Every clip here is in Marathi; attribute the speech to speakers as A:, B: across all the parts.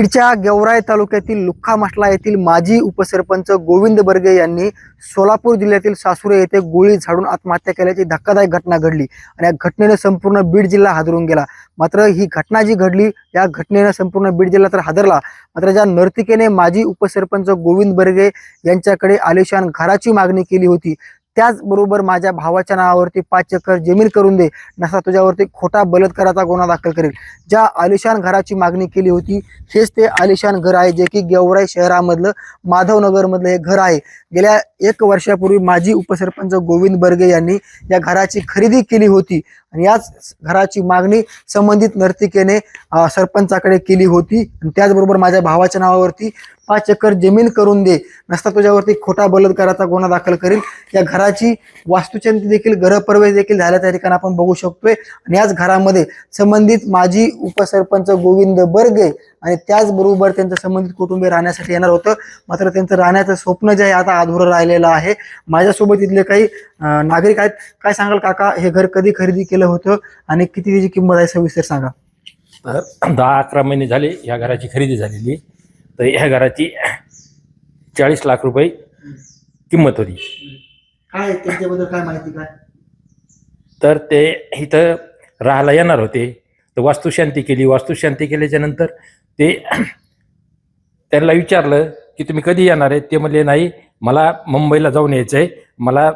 A: बीडच्या गेवराई तालुक्यातील लुख्खा मठला येथील माजी उपसरपंच गोविंद बर्गे यांनी सोलापूर जिल्ह्यातील सासुरे येथे गोळी झाडून आत्महत्या केल्याची धक्कादायक घटना घडली आणि या घटनेने संपूर्ण बीड जिल्हा हादरून गेला. मात्र ही घटना जी घडली या घटनेनं संपूर्ण बीड जिल्हा तर हादरला. मात्र ज्या नर्तिकेने माजी उपसरपंच गोविंद बर्गे यांच्याकडे आलिशान घराची मागणी केली होती त्याचबरोबर माझ्या भावाच्या नावावरती पाच एकर जमीन करून दे नसा तुझ्यावरती खोटा बलात्काराचा गुन्हा दाखल करेल. ज्या आलिशान घराची मागणी केली होती हेच ते आलिशान घर आहे जे की गेवराई शहरामधलं माधवनगरमधलं हे घर आहे. गेल्या एक वर्षापूर्वी माजी उपसरपंच गोविंद बर्गे यांनी या घराची खरेदी केली होती. आणि याच घराची मागणी संबंधित नर्तिकेने सरपंचाकडे केली होती. आणि त्याचबरोबर माझ्या भावाच्या नावावरती पाच एकर जमीन करून दे नसता तुझ्यावरती खोटा बलात्काराचा गुन्हा दाखल करेल या घराची वास्तुचंती देखील गृहप्रवेश देखील झाल्या त्या ठिकाणी आपण बघू शकतोय. आणि याच घरामध्ये संबंधित माजी उपसरपंच गोविंद बर्गे आणि त्याचबरोबर त्यांचं संबंधित कुटुंबीय राहण्यासाठी येणार होतं. मात्र त्यांचं राहण्याचं स्वप्न जे आहे आता अधुरं राहिलेलं आहे. माझ्यासोबत इथले काही नागरिक आहेत. काय सांगाल काका? हे घर कधी खरेदी केलं होतं आणि किती त्याची किंमत आहे? सविस्तर सांगा.
B: तर दहा अकरा महिने झाले या घराची खरेदी झालेली. तर ह्या घराची चाळीस लाख रुपये किंमत होती.
A: काय त्यांच्याबद्दल काय माहिती काय?
B: तर ते इथं राहायला येणार होते. तर वास्तुशांती केली. वास्तुशांती केल्याच्यानंतर ते त्यांना विचारलं की तुम्ही कधी येणार आहे? ते म्हणले नाही मला मुंबईला जाऊन यायचं आहे मला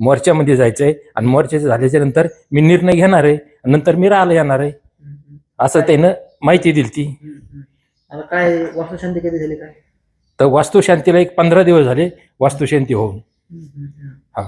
B: मोर्चामध्ये जायचं आहे आणि मोर्चाचं झाल्याच्यानंतर मी निर्णय घेणार आहे. नंतर मी राहायला येणार आहे. असं त्यानं माहिती दिली ती.
A: काय वास्तुशांती कधी झाली काय?
B: तर वास्तुशांतीला एक पंधरा दिवस झाले वास्तुशांती होऊन. हा.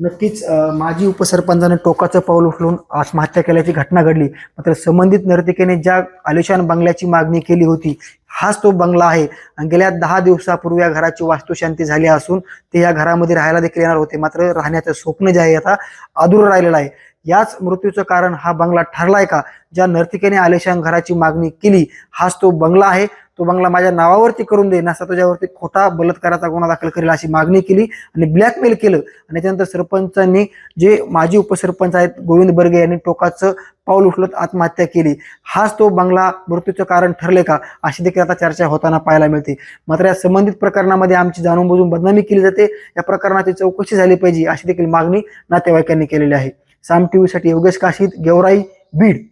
A: नक्कीच माजी उपसरपंचाने टोकाचं पाऊल उचलून आत्महत्या केल्याची घटना घडली. मात्र संबंधित नर्तिकेने ज्या आलिशान बंगल्याची मागणी केली होती हाच तो बंगला आहे. आणि गेल्या दहा दिवसापूर्वी या घराची वास्तुशांती झाली असून ते या घरामध्ये राहायला देखील येणार होते. मात्र राहण्याचं स्वप्न जे आहे आता अधूर राहिलेलं आहे. याच मृत्यूचं कारण हा बंगला ठरलाय का? ज्या नर्तिकेने आलिशान घराची मागणी केली हाच तो बंगला आहे. तो बंगला माझ्या नावावरती करून दे नसता तुझ्यावरती खोटा बलात्काराचा गुन्हा दाखल करेल अशी मागणी केली आणि ब्लॅकमेल केलं. आणि त्यानंतर सरपंचांनी जे माजी उपसरपंच आहेत गोविंद बर्गे यांनी टोकाचं पाऊल उचलत आत्महत्या केली. हाच तो बंगला मृत्यूचं कारण ठरले का? अशी देखील आता चर्चा होताना पाहायला मिळते. मात्र या संबंधित प्रकरणामध्ये आमची जाणून बुजून बदनामी केली जाते. या प्रकरणाची चौकशी झाली पाहिजे अशी देखील मागणी नातेवाईकांनी केलेली आहे. साम टीव्हीसाठी योगेश काशीद गेवराई बीड.